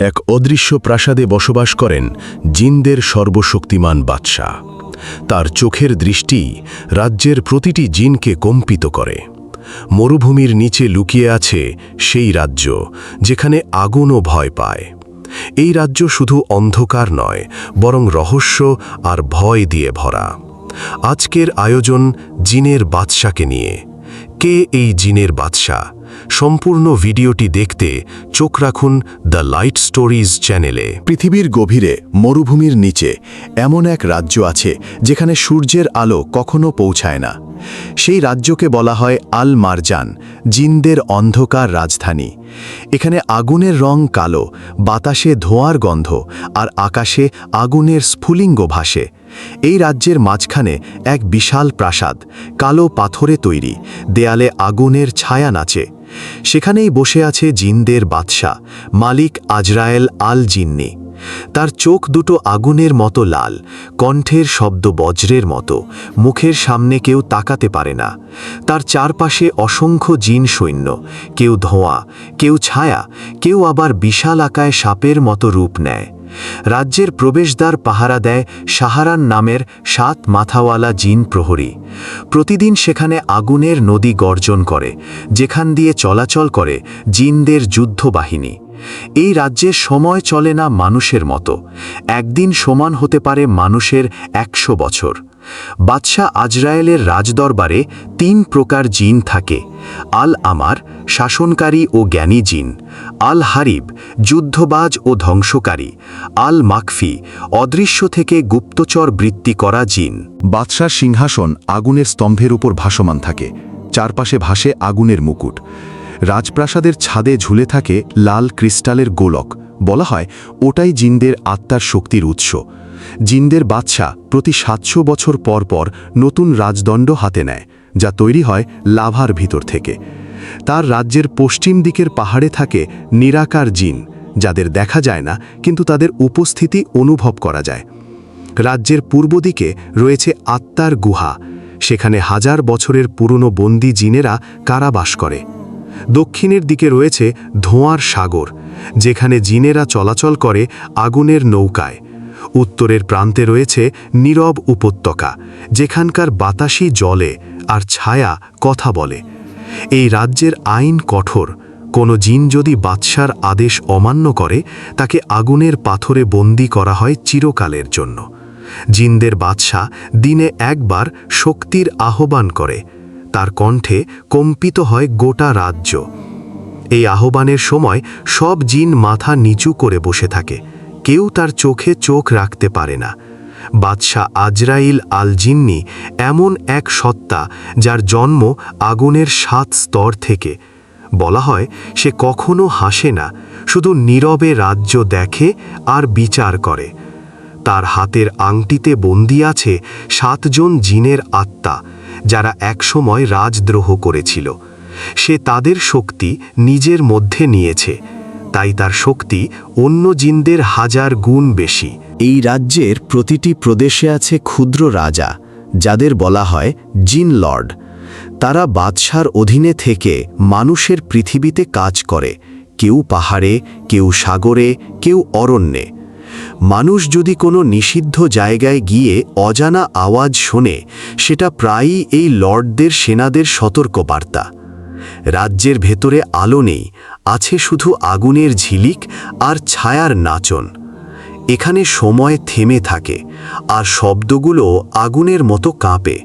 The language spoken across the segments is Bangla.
এক অদৃশ্য প্রাসাদে বসবাস করেন জিনদের সর্বশক্তিমান বাদশাহ। তার চোখের দৃষ্টি রাজ্যের প্রতিটি জিনকে কম্পিত করে। মরুভূমির নিচে লুকিয়ে আছে সেই রাজ্য যেখানে আগুনও ভয় পায়। এই রাজ্য শুধু অন্ধকার নয়, বরং রহস্য আর ভয় দিয়ে ভরা। আজকের আয়োজন জিনের বাদশাকে নিয়ে। কে এই জিনের বাদশা সম্পূর্ণ ভিডিওটি দেখতে চোখ রাখুন দ্য লাইট স্টোরিজ চ্যানেলে। পৃথিবীর গভীরে, মরুভূমির নিচে, এমন এক রাজ্য আছে যেখানে সূর্যের আলো কখনো পৌঁছায় না। সেই রাজ্যকে বলা হয় আল মারজান, জিনদের অন্ধকার রাজধানী। এখানে আগুনের রং কালো, বাতাসে ধোঁয়ার গন্ধ, আর আকাশে আগুনের স্ফুলিঙ্গ ভাসে। এই রাজ্যের মাঝখানে এক বিশাল প্রাসাদ, কালো পাথরে তৈরি, দেয়ালে আগুনের ছায়া নাচে। সেখানেই বসে আছে জিনদের বাদশা মালিক আজরায়েল আল জিন্নি তার চোখ দুটো আগুনের মতো লাল, কণ্ঠের শব্দ বজ্রের মতো, মুখের সামনে কেউ তাকাতে পারে না। তার চারপাশে অসংখ্য জিন সৈন্য, কেউ ধোঁয়া, কেউ ছায়া, কেউ আবার বিশাল আকায় সাপের মতো রূপ নেয়। রাজ্যের প্রবেশদ্বার পাহারা দেয় সাহারান নামের সাত মাথাওয়ালা জিন প্রহরী। প্রতিদিন সেখানে আগুনের নদী গর্জন করে, যেখান দিয়ে চলাচল করে জিনদের যুদ্ধবাহিনী। এই রাজ্যে সময় চলে না মানুষের মতো। একদিন সমান হতে পারে মানুষের একশো বছর। বাদশাহ আজরায়েলের রাজদরবারে তিন প্রকার জিন থাকে। আল আমার শাসনকারী ও জ্ঞানী জিন। আল হারিব যুদ্ধবাজ ও ধ্বংসকারী। আল মাকফি অদৃশ্য থেকে গুপ্তচর বৃত্তি করা জিন। বাদশার সিংহাসন আগুনের স্তম্ভের উপর ভাসমান থাকে। চারপাশে ভাসে আগুনের মুকুট। রাজপ্রাসাদের ছাদে ঝুলে থাকে লাল ক্রিস্টালের গোলক। বলা হয়, ওটাই জিনদের আত্মার শক্তির উৎস। জিনদের বাদশা প্রতি সাতশো বছর পর পর নতুন রাজদণ্ড হাতে নেয়, যা তৈরি হয় লাভার ভিতর থেকে। তার রাজ্যের পশ্চিম দিকের পাহাড়ে থাকে নিরাকার জিন, যাদের দেখা যায় না, কিন্তু তাদের উপস্থিতি অনুভব করা যায়। রাজ্যের পূর্ব দিকে রয়েছে আত্মার গুহা, সেখানে হাজার বছরের পুরনো বন্দি জিনেরা কারাবাস করে। দক্ষিণের দিকে রয়েছে ধোঁয়ার সাগর, যেখানে জিনেরা চলাচল করে আগুনের নৌকায়। উত্তরের প্রান্তে রয়েছে নীরব উপত্যকা, যেখানকার বাতাসি জলে আর ছায়া কথা বলে। এই রাজ্যের আইন কঠোর, কোনো জিন যদি বাদশার আদেশ অমান্য করে, তাকে আগুনের পাথরে বন্দি করা হয় চিরকালের জন্য। জিনদের বাদশা দিনে একবার শক্তির আহ্বান করে, তার কণ্ঠে কম্পিত হয় গোটা রাজ্য। এই আহ্বানের সময় সব জিন মাথা নিচু করে বসে থাকে। কেউ তার চোখে চোখ রাখতে পারে না। বাদশাহ আজরাইল আল জিন্নি এমন এক সত্তা যার জন্ম আগুনের সাত স্তর থেকে। বলা হয়, সে কখনো হাসে না, শুধু নীরবে রাজ্য দেখে আর বিচার করে। তার হাতের আংটিতে বন্দি আছে সাতজন জিনের আত্মা, যারা একসময় রাজদ্রোহ করেছিল। সে তাদের শক্তি নিজের মধ্যে নিয়েছে। তাই তার শক্তি অন্য জিনদের হাজার গুণ বেশি। এই রাজ্যের প্রতিটি প্রদেশে আছে ক্ষুদ্র রাজা, যাদের বলা হয় জিন লর্ড। তারা বাদশার অধীনে থেকে মানুষের পৃথিবীতে কাজ করে, কেউ পাহাড়ে, কেউ সাগরে, কেউ অরণ্যে। মানুষ যদি কোনো নিষিদ্ধ জায়গায় গিয়ে অজানা আওয়াজ শোনে, সেটা প্রায়ই এই লর্ডদের সেনাদের সতর্কবার্তা। রাজ্যের ভেতরে আলো নেই, আছে শুধু আগুনের ঝিলিক আর ছায়ার নাচন। এখানে সময় থেমে থাকে, আর শব্দগুলো আগুনের মতো কাঁপে।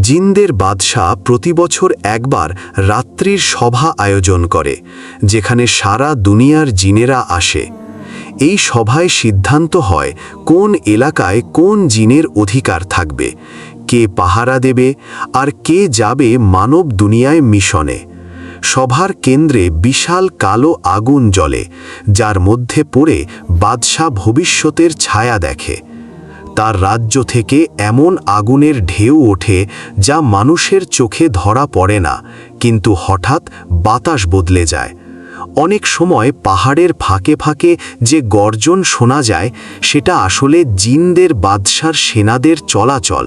জিনদের বাদশাহ প্রতি বছর একবার রাত্রির সভা আয়োজন করে, যেখানে সারা দুনিয়ার জিনেরা আসে। এই সভায় সিদ্ধান্ত হয় কোন এলাকায় কোন জিনের অধিকার থাকবে কে পাহারা দেবে আর কে যাবে মানব দুনিয়ায় মিশনে। সভার কেন্দ্রে বিশাল কালো আগুন জ্বলে, যার মধ্যে পড়ে বাদশাহ ভবিষ্যতের ছায়া দেখে। তার রাজ্য থেকে এমন আগুনের ঢেউ ওঠে যা মানুষের চোখে ধরা পড়ে না, কিন্তু হঠাৎ বাতাস বদলে যায়। অনেক সময় পাহাড়ের ফাঁকে ফাঁকে যে গর্জন শোনা যায়, সেটা আসলে জিনদের বাদশার সেনাদের চলাচল।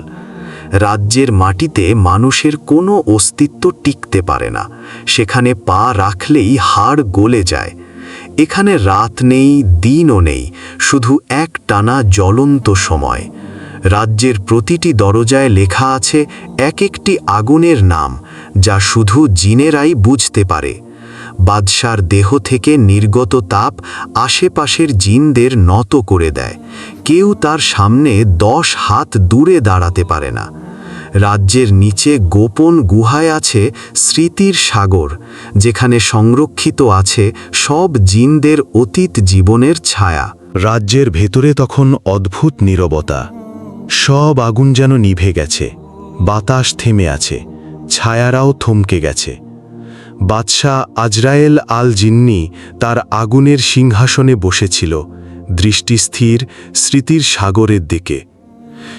রাজ্যের মাটিতে মানুষের কোনো অস্তিত্ব টিকতে পারে না। সেখানে পা রাখলেই হাড় গলে যায়। এখানে রাত নেই, দিনও নেই, শুধু এক টানা জ্বলন্ত সময়। রাজ্যের প্রতিটি দরজায় লেখা আছে এক একটি আগুনের নাম, যা শুধু জিনেরাই বুঝতে পারে। বাদশার দেহ থেকে নির্গত তাপ আশেপাশের জিনদের নত করে দেয়। কেউ তার সামনে দশ হাত দূরে দাঁড়াতে পারে না। রাজ্যের নিচে গোপন গুহায় আছে স্মৃতির সাগর, যেখানে সংরক্ষিত আছে সব জিনদের অতীত জীবনের ছায়া। রাজ্যের ভেতরে তখন অদ্ভুত নীরবতা। সব আগুন যেন নিভে গেছে, বাতাস থেমে আছে, ছায়ারাও থমকে গেছে। বাদশাহ আজরায়েল আল জিন্নি তার আগুনের সিংহাসনে বসেছিল দৃষ্টি স্থির স্মৃতির সাগরের দিকে।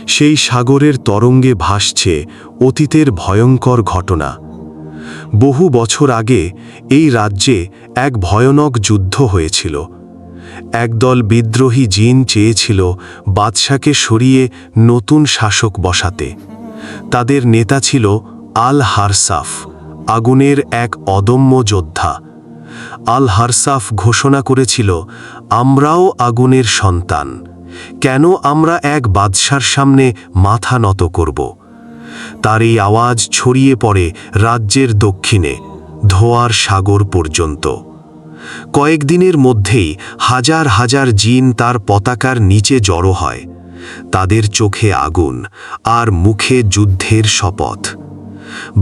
সেই সাগরের তরঙ্গে ভাসছে অতীতের ভয়ঙ্কর ঘটনা। বহু বছর আগে এই রাজ্যে এক ভয়ানক যুদ্ধ হয়েছিল। একদল বিদ্রোহী জিন চেয়েছিল বাদশাকে সরিয়ে নতুন শাসক বসাতে। তাদের নেতা ছিল আল হারসাফ আগুনের এক অদম্য যোদ্ধা। আল হারসাফ ঘোষণা করেছিল, আমরাও আগুনের সন্তান। কেন আমরা এক বাদশার সামনে মাথা নত করব? তার এই আওয়াজ ছড়িয়ে পড়ে রাজ্যের দক্ষিণে, ধোয়ার সাগর পর্যন্ত। কয়েকদিনের মধ্যেই হাজার হাজার জিন তার পতাকার নিচে জড়ো হয়। তাদের চোখে আগুন আর মুখে যুদ্ধের শপথ।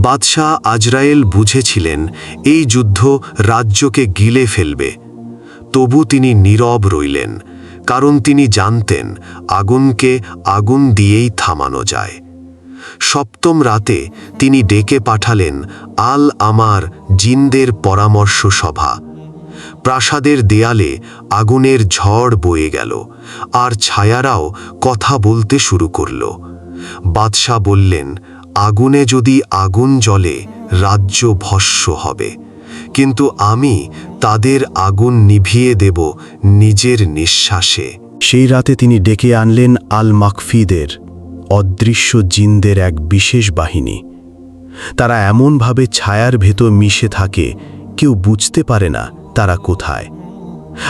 বাদশাহ আজরায়েল বুঝেছিলেন, এই যুদ্ধ রাজ্যকে গিলে ফেলবে। তবু তিনি নীরব রইলেন, কারণ তিনি জানতেন আগুনকে আগুন দিয়েই থামানো যায়। সপ্তম রাতে তিনি ডেকে পাঠালেন আল আমার জিনদের পরামর্শ সভা। প্রাসাদের দেয়ালে আগুনের ঝড় বয়ে গেল, আর ছায়ারাও কথা বলতে শুরু করল। বাদশাহ বললেন আগুনে যদি আগুন জ্বলে, রাজ্য ভস্য হবে। কিন্তু আমি তাদের আগুন নিভিয়ে দেব নিজের নিঃশ্বাসে। সেই রাতে তিনি ডেকে আনলেন আল মাকফিদের অদৃশ্য জিনদের এক বিশেষ বাহিনী। তারা এমনভাবে ছায়ার ভেতর মিশে থাকে, কেউ বুঝতে পারে না তারা কোথায়।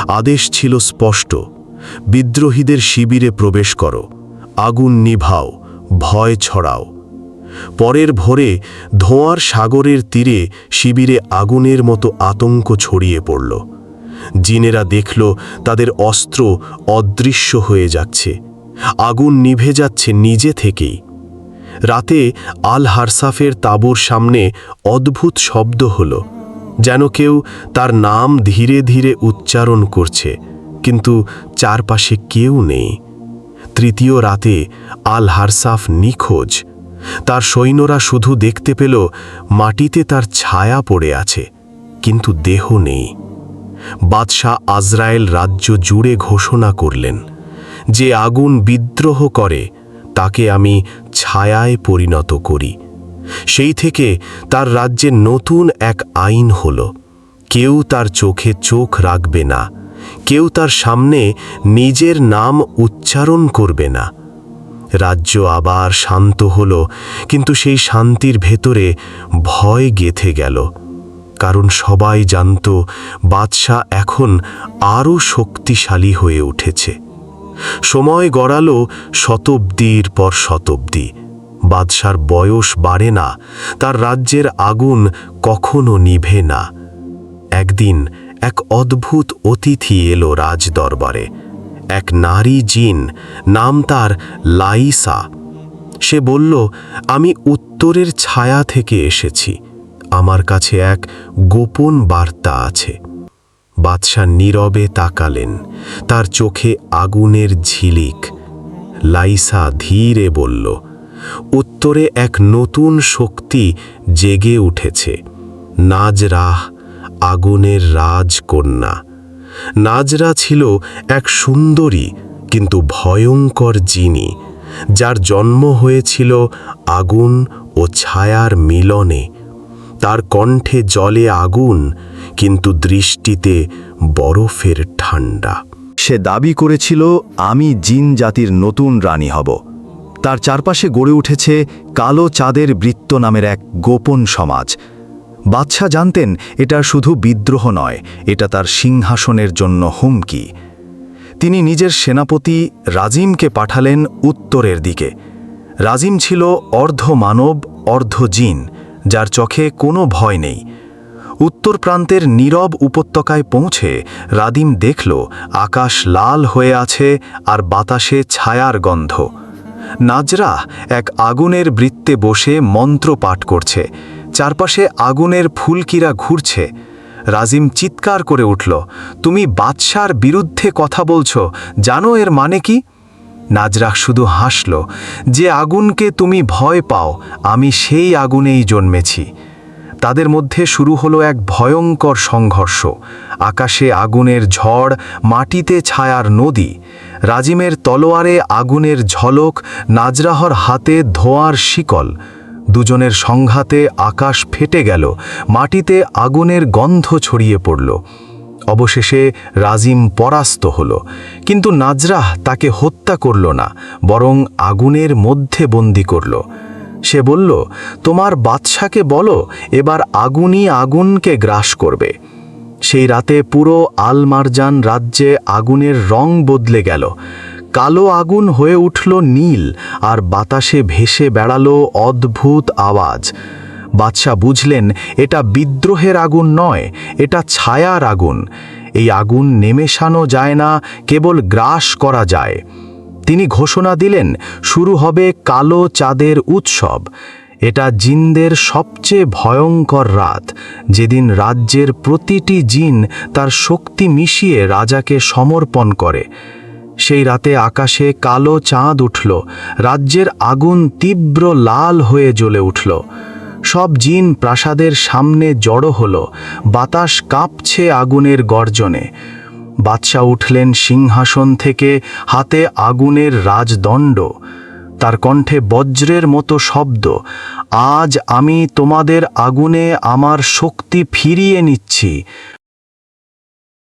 আদেশ ছিল স্পষ্ট, বিদ্রোহীদের শিবিরে প্রবেশ করো, আগুন নিভাও, ভয় ছড়াও। পরের ভোরে ধোঁয়ার সাগরের তীরে শিবিরে আগুনের মতো আতঙ্ক ছড়িয়ে পড়ল। জিনেরা দেখল তাদের অস্ত্র অদৃশ্য হয়ে যাচ্ছে। আগুন নিভে যাচ্ছে নিজে থেকেই। রাতে আল হারসাফের তাঁবুর সামনে অদ্ভুত শব্দ হল, যেন কেউ তার নাম ধীরে ধীরে উচ্চারণ করছে, কিন্তু চারপাশে কেউ নেই। তৃতীয় রাতে আল হারসাফ নিখোঁজ তার সৈন্যরা শুধু দেখতে পেল মাটিতে তার ছায়া পড়ে আছে, কিন্তু দেহ নেই। বাদশাহ আজরায়েল রাজ্য জুড়ে ঘোষণা করলেন যে আগুন বিদ্রোহ করে, তাকে আমি ছায়ায় পরিণত করি। সেই থেকে তার রাজ্যে নতুন এক আইন হল। কেউ তার চোখে চোখ রাখবে না, কেউ তার সামনে নিজের নাম উচ্চারণ করবে না। রাজ্য আবার শান্ত হল, কিন্তু সেই শান্তির ভেতরে ভয় গেথে গেল। কারণ সবাই জানত, বাদশাহ এখন আরও শক্তিশালী হয়ে উঠেছে। সময় গড়ালো শতাব্দীর পর শতাব্দী। বাদশার বয়স বাড়ে না, তার রাজ্যের আগুন কখনো নিভে না। একদিন এক অদ্ভুত অতিথি এলো রাজ দরবারে এক নারী জিন, নাম তার লাইসা। সে বলল, আমি উত্তরের ছায়া থেকে এসেছি। আমার কাছে এক গোপন বার্তা আছে। বাদশাহ নীরবে তাকালেন। তার চোখে আগুনের ঝিলিক। লাইসা ধীরে বলল, উত্তরে এক নতুন শক্তি জেগে উঠেছে। নাজরাহ, আগুনের রাজকন্যা। নাজরা ছিল এক সুন্দরী, কিন্তু ভয়ঙ্কর জিনি, যার জন্ম হয়েছিল আগুন ও ছায়ার মিলনে। তার কণ্ঠে জলে আগুন, কিন্তু দৃষ্টিতে বরফের ঠান্ডা সে দাবি করেছিল, আমি জিন জাতির নতুন রানী হব। তার চারপাশে গড়ে উঠেছে কালো চাঁদের বৃত্ত নামের এক গোপন সমাজ। বাদশাহ জানতেন, এটা শুধু বিদ্রোহ নয়, এটা তার সিংহাসনের জন্য হুমকি। তিনি নিজের সেনাপতি রাজিমকে পাঠালেন উত্তরের দিকে। রাজিম ছিল অর্ধ মানব অর্ধ জিন যার চোখে কোনো ভয় নেই। উত্তর প্রান্তের নীরব উপত্যকায় পৌঁছে রাদিম দেখল, আকাশ লাল হয়ে আছে আর বাতাসে ছায়ার গন্ধ। নাজরা এক আগুনের বৃত্তে বসে মন্ত্র পাঠ করছে। চারপাশে আগুনের ফুলকিরা ঘুরছে। রাজিম চিৎকার করে উঠল, তুমি বাদশার বিরুদ্ধে কথা বলছো, জানো এর মানে কি? নাজরাহ শুধু হাসল, যে আগুনকে তুমি ভয় পাও, আমি সেই আগুনেই জন্মেছি। তাদের মধ্যে শুরু হলো এক ভয়ঙ্কর সংঘর্ষ। আকাশে আগুনের ঝড়, মাটিতে ছায়ার নদী। রাজিমের তলোয়ারে আগুনের ঝলক, নাজরাহর হাতে ধোঁয়ার শিকল। দুজনের সংঘাতে আকাশ ফেটে গেল, মাটিতে আগুনের গন্ধ ছড়িয়ে পড়ল। অবশেষে রাজিম পরাস্ত হল, কিন্তু নাজরাহ তাকে হত্যা করল না, বরং আগুনের মধ্যে বন্দি করল। সে বলল, তোমার বাদশাকে বলো, এবার আগুনই আগুনকে গ্রাস করবে। সেই রাতে পুরো আলমারজান রাজ্যে আগুনের রং বদলে গেল। কালো আগুন হয়ে উঠল নীল, আর বাতাসে ভেসে বেড়ালো অদ্ভুত আওয়াজ। বাদশাহ বুঝলেন, এটা বিদ্রোহের আগুন নয়, এটা ছায়ার আগুন। এই আগুন নেমেশানো যায় না, কেবল গ্রাস করা যায়। তিনি ঘোষণা দিলেন, শুরু হবে কালো চাঁদের উৎসব। এটা জিনদের সবচেয়ে ভয়ঙ্কর রাত। যেদিন রাজ্যের প্রতিটি জিন তার শক্তি মিশিয়ে রাজাকে সমর্পণ করে। সেই রাতে আকাশে কালো চাঁদ উঠল, রাজ্যের আগুন তীব্র লাল হয়ে জ্বলে উঠল। সব জিন প্রাসাদের সামনে জড়ো হল, বাতাস কাঁপছে আগুনের গর্জনে। বাদশাহ উঠলেন সিংহাসন থেকে, হাতে আগুনের রাজদণ্ড। তার কণ্ঠে বজ্রের মতো শব্দ, আজ আমি তোমাদের আগুনে আমার শক্তি ফিরিয়ে নিচ্ছি।